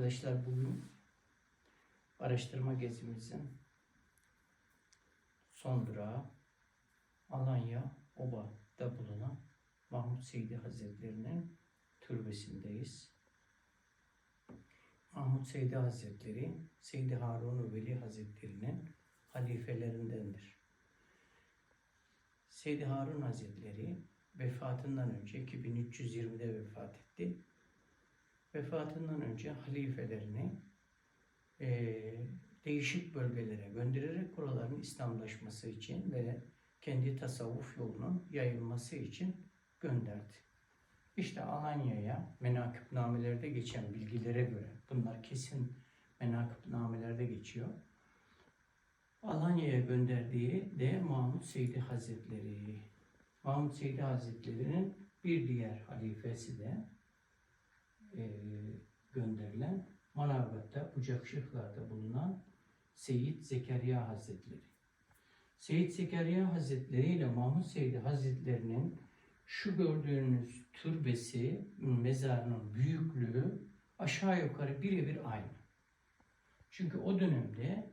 Arkadaşlar bugün araştırma gezimizin son durağı Alanya Oba'da bulunan Mahmut Seydi Hazretleri'nin türbesindeyiz. Mahmut Seydi Hazretleri, Seydi Harun Veli Hazretleri'nin halifelerindendir. Seydi Harun Hazretleri vefatından önce 2320'de vefat etti. Vefatından önce halifelerini eee, değişik bölgelere göndererek buraların İslamlaşması için ve kendi tasavvuf yolunun yayılması için gönderdi. İşte Alanya'ya menakıbnamelerde geçen bilgilere göre, bunlar kesin menakıbnamelerde geçiyor. Alanya'ya gönderdiği de Mahmut Seydi Hazretleri. Mahmut Seydi Hazretleri'nin bir diğer halifesi de e, gönderilen Manavgat'ta, Bucakşıklar'da bulunan Seyyid Zekeriya Hazretleri. Seyyid Zekeriya Hazretleri ile Mahmut Seydi Hazretleri'nin şu gördüğünüz türbesi, mezarının büyüklüğü aşağı yukarı birebir aynı. Çünkü o dönemde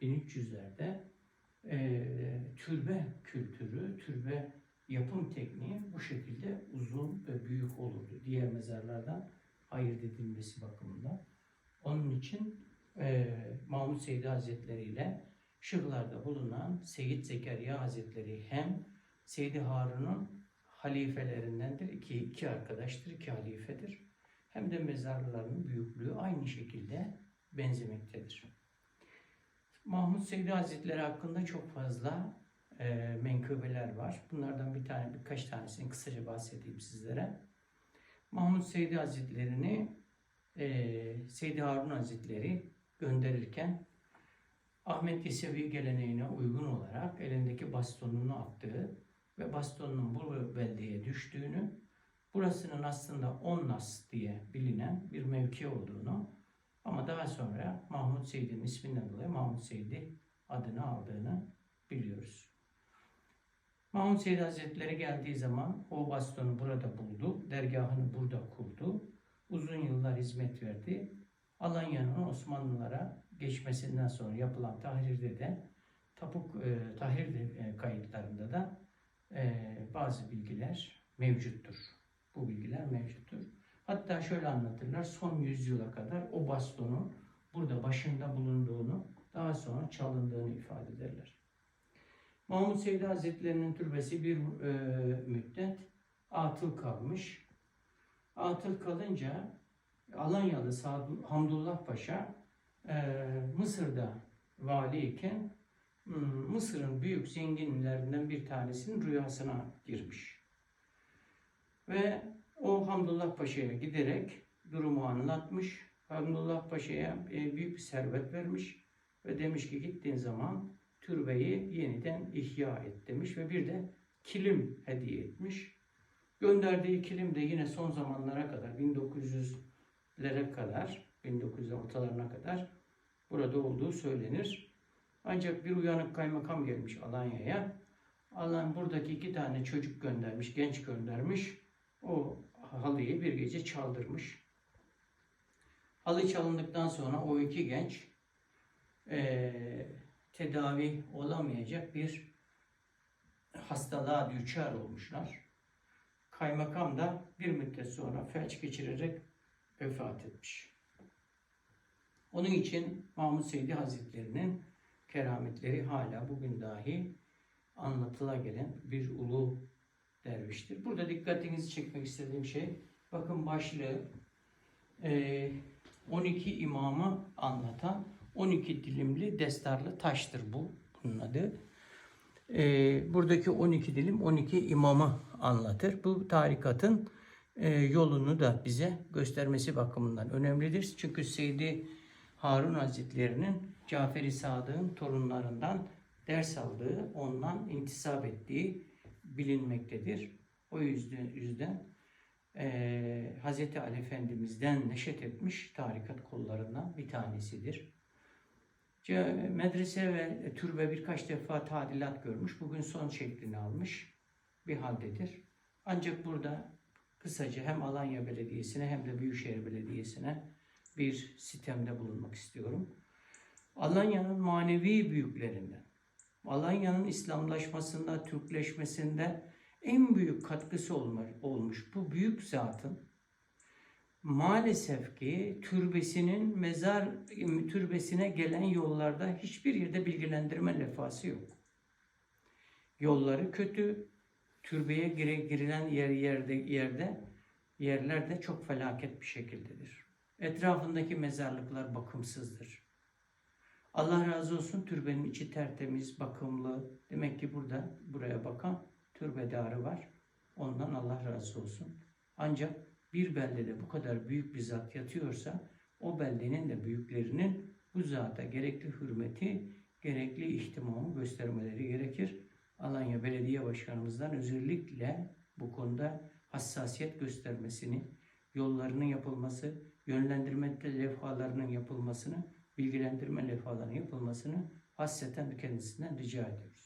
1300'lerde e, türbe kültürü, türbe yapım tekniği bu şekilde uzun ve büyük olurdu. Diğer mezarlardan ayırt edilmesi bakımından. Onun için e, Mahmut Seydi Hazretleri ile Şıhlar'da bulunan Seyyid Zekeriya Hazretleri hem Seydi Harun'un halifelerindendir. İki, iki arkadaştır, iki halifedir. Hem de mezarlarının büyüklüğü aynı şekilde benzemektedir. Mahmut Seydi Hazretleri hakkında çok fazla e, menkıbeler var. Bunlardan bir tane, birkaç tanesini kısaca bahsedeyim sizlere. Mahmut Seydi Hazretleri'ni e, Seydi Harun Hazretleri gönderirken Ahmet Yesevi geleneğine uygun olarak elindeki bastonunu attığı ve bastonunun bu beldeye düştüğünü, burasının aslında Onnas diye bilinen bir mevki olduğunu ama daha sonra Mahmut Seydi'nin isminden dolayı Mahmut Seydi adını aldığını biliyoruz. Mahmut Seydi Hazretleri geldiği zaman o bastonu burada buldu, dergahını burada kurdu. Uzun yıllar hizmet verdi. Alanya'nın Osmanlılara geçmesinden sonra yapılan tahrirde de tapuk e, tahrir e, kayıtlarında da e, bazı bilgiler mevcuttur. Bu bilgiler mevcuttur. Hatta şöyle anlatırlar, son yüzyıla kadar o bastonun burada başında bulunduğunu, daha sonra çalındığını ifade ederler. Mahmut Seydi Hazretleri'nin türbesi bir e, müddet atıl kalmış. Atıl kalınca Alanyalı Sad- Hamdullah Paşa e, Mısır'da valiyken Mısır'ın büyük zenginlerinden bir tanesinin rüyasına girmiş. Ve o Hamdullah Paşa'ya giderek durumu anlatmış. Hamdullah Paşa'ya e, büyük bir servet vermiş ve demiş ki gittiğin zaman türbeyi yeniden ihya et demiş ve bir de kilim hediye etmiş. Gönderdiği kilim de yine son zamanlara kadar 1900'lere kadar 1900 ortalarına kadar burada olduğu söylenir. Ancak bir uyanık kaymakam gelmiş Alanya'ya. Alan buradaki iki tane çocuk göndermiş, genç göndermiş. O halıyı bir gece çaldırmış. Halı çalındıktan sonra o iki genç eee, tedavi olamayacak bir hastalığa düçar olmuşlar. Kaymakam da bir müddet sonra felç geçirerek vefat etmiş. Onun için Mahmut Seydi Hazretleri'nin kerametleri hala bugün dahi anlatıla gelen bir ulu derviştir. Burada dikkatinizi çekmek istediğim şey, bakın başlığı eee, 12 imamı anlatan 12 dilimli destarlı taştır bu. Bunun adı. Eee, buradaki 12 dilim 12 imamı anlatır. Bu tarikatın eee, yolunu da bize göstermesi bakımından önemlidir. Çünkü Seydi Harun Hazretleri'nin Cafer-i Sadık'ın torunlarından ders aldığı, ondan intisap ettiği bilinmektedir. O yüzden, yüzden eee Hz. Ali Efendimiz'den neşet etmiş tarikat kollarından bir tanesidir. Medrese ve türbe birkaç defa tadilat görmüş. Bugün son şeklini almış bir haldedir. Ancak burada kısaca hem Alanya Belediyesi'ne hem de Büyükşehir Belediyesi'ne bir sitemde bulunmak istiyorum. Alanya'nın manevi büyüklerinden, Alanya'nın İslamlaşmasında, Türkleşmesinde en büyük katkısı olmuş bu büyük zatın maalesef ki türbesinin mezar türbesine gelen yollarda hiçbir yerde bilgilendirme lefası yok. Yolları kötü, türbeye gire, girilen yer yerde yerde yerlerde çok felaket bir şekildedir. Etrafındaki mezarlıklar bakımsızdır. Allah razı olsun türbenin içi tertemiz, bakımlı. Demek ki burada buraya bakan türbedarı var. Ondan Allah razı olsun. Ancak bir beldede bu kadar büyük bir zat yatıyorsa o beldenin de büyüklerinin bu zata gerekli hürmeti, gerekli ihtimamı göstermeleri gerekir. Alanya Belediye Başkanımızdan özellikle bu konuda hassasiyet göstermesini, yollarının yapılması, yönlendirme levhalarının yapılmasını, bilgilendirme levhalarının yapılmasını hasreten kendisinden rica ediyoruz.